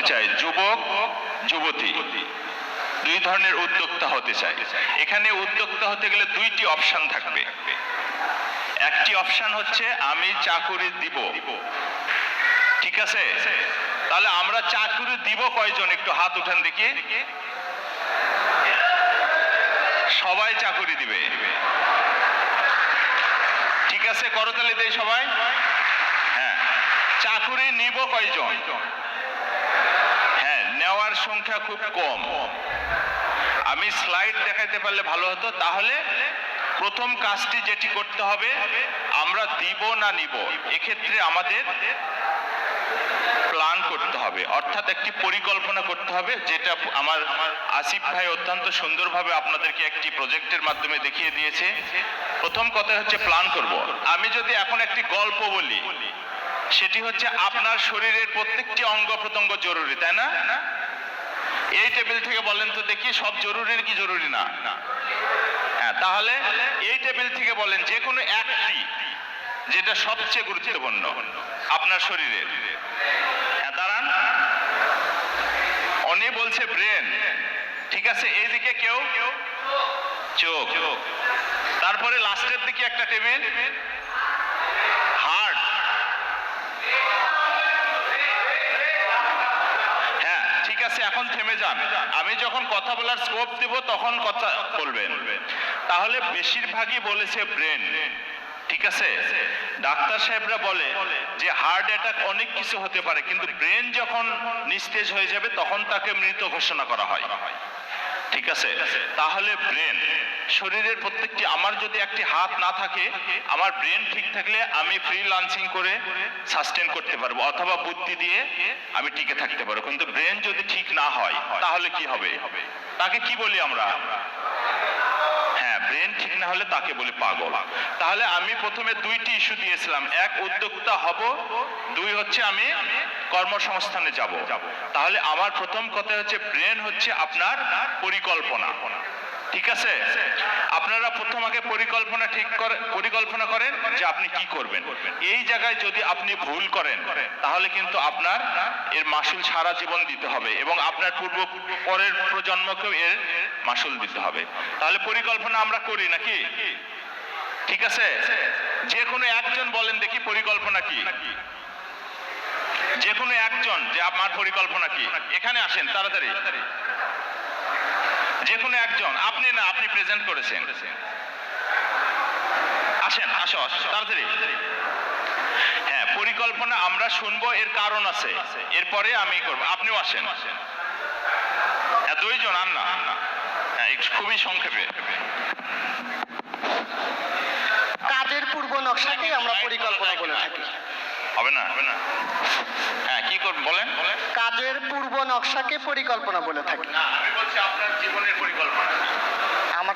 হতে চায় যুবক, যুবতী। দুই ধরনের উদ্যোক্তা হতে চায়। এখানে উদ্যোক্তা হতে গেলে দুইটি অপশন থাকবে। একটি অপশন হচ্ছে, আমি চাকুরি দিব। ঠিক আছে? তাহলে আমরা চাকুরি দিব কয়জন? একটু হাত উঠান দেখি। সবাই চাকুরি দিবে। ঠিক আছে? করতালি দেই সবাই। হ্যাঁ। চাকুরি নিব কয়জন? হ্যাঁ নেওয়ার সংখ্যা খুব কম। আমি স্লাইড দেখাইতে পারলে ভালো হতো। তাহলে প্রথম কাজটি যেটি করতে হবে, আমরা দিব না নিব। এক্ষেত্রে আমাদের প্ল্যান করতে হবে। অর্থাৎ একটি পরিকল্পনা করতে হবে, যেটা আমার আসিফ ভাই অত্যন্ত সুন্দরভাবে আপনাদেরকে একটি প্রজেক্টের মাধ্যমে দেখিয়ে দিয়েছে। প্রথম কথা হচ্ছে প্ল্যান করব। আমি যদি এখন একটি গল্প বলি সেটি হচ্ছে আপনার শরীরের প্রত্যেকটি অঙ্গ প্রত্যঙ্গ জরুরি, তাই না? এই টেবিল থেকে বলেন তো দেখি, সব জরুরি কি জরুরি না? হ্যাঁ তাহলে এই টেবিল থেকে বলেন যে কোনো একটি যেটা সবচেয়ে গুরুত্বপূর্ণ আপনার শরীরের। হ্যাঁ দাঁড়ান। অনে বলছে ব্রেন। ঠিক আছে, এইদিকে কেউ? চোখ। তারপরে লাস্টের দিকে একটা টেবিল যখন কথা বলার স্কোপ দেব, তখন কথা বলবেন। তাহলে বেশিরভাগই বলেছে ব্রেন ঠিক আছে? ডাক্তার সাহেবরা বলে যে হার্ট অ্যাটাক অনেক কিছু হতে পারে, কিন্তু ব্রেন যখন নিস্তেজ হয়ে যাবে, তখন তাকে মৃত ঘোষণা করা হয়। ঠিক আছে? তাহলে ব্রেন শরীরের প্রত্যেকটি, আমার যদি একটি হাত না থাকে, আমার ব্রেন ঠিক থাকলে আমি ফ্রি লাঞ্চিং করে সাস্টেন করতে পারব, অথবা বুদ্ধি দিয়ে আমি টিকে থাকতে পারব। কিন্তু ব্রেন যদি ঠিক না হয়, তাহলে কি হবে? তাকে কি বলি আমরা? হ্যাঁ ব্রেন ঠিক না হলে তাকে বলি পাগল। তাহলে আমি প্রথমে দুইটি ইস্যু দিয়েছিলাম। এক, উদ্যোক্তা হব। দুই হচ্ছে আমি কর্মসংস্থানে যাব। তাহলে আমার প্রথম কথা হচ্ছে ব্রেন হচ্ছে আপনার পরিকল্পনা। ঠিক আছে? আপনারা প্রথম আগে পরিকল্পনা ঠিক করে, পরিকল্পনা করেন যে আপনি কি করবেন। এই জায়গায় যদি আপনি ভুল করেন, তাহলে কিন্তু আপনার এর মাসুল সারা জীবন দিতে হবে এবং আপনার পূর্ব পরের প্রজন্মকেও এর মাসুল দিতে হবে। তাহলে পরিকল্পনা আমরা করি নাকি? ঠিক আছে? যে কোনো একজন বলেন দেখি পরিকল্পনা কি। যে কোনো একজন যে, আমার পরিকল্পনা কি? এখানে আসেন, তাড়াতাড়ি। যে কোনো একজন আপনি না আপনি প্রেজেন্ট করেছেন। আসেন আসো আসো, তাড়াতাড়ি। হ্যাঁ পরিকল্পনা আমরা শুনব এর কারণ আছে। এরপরে আমি করব। আপনিও আসেন। হ্যাঁ দুইজন আর না। হ্যাঁ খুবই সংক্ষেপে। কাজের পূর্ব নকশাকেই আমরা পরিকল্পনা বলে থাকি। হবে না হবে না? বলেন। কাজের পূর্ব নকশাকে পরিকল্পনা বলে থাকি। না আমি বলছি আপনার জীবনের পরিকল্পনা। আমার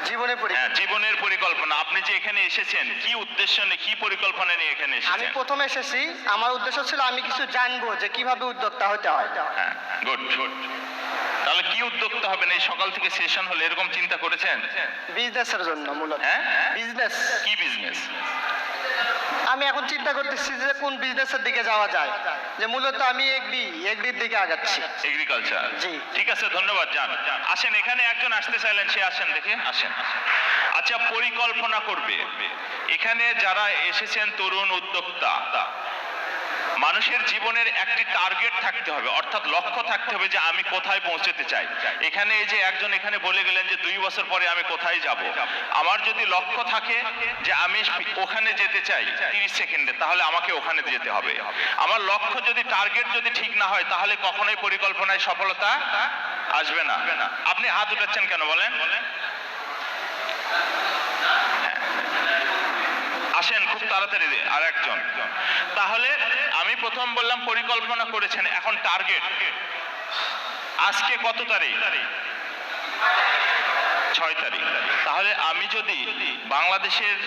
হ্যাঁ জীবনের পরিকল্পনা। আপনি যে এখানে এসেছেন কি উদ্দেশ্য নিয়ে কি পরিকল্পনা নিয়ে এখানে আমি প্রথমে এসেছি। আমার উদ্দেশ্য ছিল আমি কিছু জানব যে কীভাবে উদ্যোক্তা হতে হয়। হ্যাঁ গুড গুড তাহলে কি উদ্যোক্তা হবেন? এই সকাল থেকে সেশন হলে এরকম চিন্তা করেছেন? বিজনেসের জন্য মূলত। হ্যাঁ? বিজনেস কি বিজনেস আমি এখন চিন্তা করতেছি যে কোন বিজনেসের দিকে যাওয়া যায়। যে মূলত আমি এগ্রি এগ্রির দিকে আগাচ্ছি। এগ্রিকালচার জি। ঠিক আছে ধন্যবাদ যান আসেন এখানে একজন আসতে চাইলেন সে আসেন দেখে। আসেন। আচ্ছা পরিকল্পনা করবে। এখানে যারা এসেছেন তরুণ উদ্যোক্তা মানুষের জীবনের একটি টার্গেট থাকতে হবে, অর্থাৎ লক্ষ্য থাকতে হবে যে আমি কোথায় পৌঁছতে চাই। এখানে এই যে একজন এখানে বলে গেলেন যে দুই বছর পরে আমি কোথায় যাব। আমার যদি লক্ষ্য থাকে যে আমি ওখানে যেতে চাই তিরিশ সেকেন্ডে, তাহলে আমাকে ওখানে যেতে হবে। আমার লক্ষ্য যদি টার্গেট যদি ঠিক না হয়, তাহলে কখনোই পরিকল্পনায় সফলতা আসবে না। আপনি হাত উঠাচ্ছেন কেন বলেন? আসেন, খুব তাড়াতাড়ি আর একজন তাহলে আমি প্রথম বললাম পরিকল্পনা করেছেন, এখন টার্গেট আজকে কত তারিখ? ছয় তারিখ। তাহলে আমি যদি বাংলাদেশের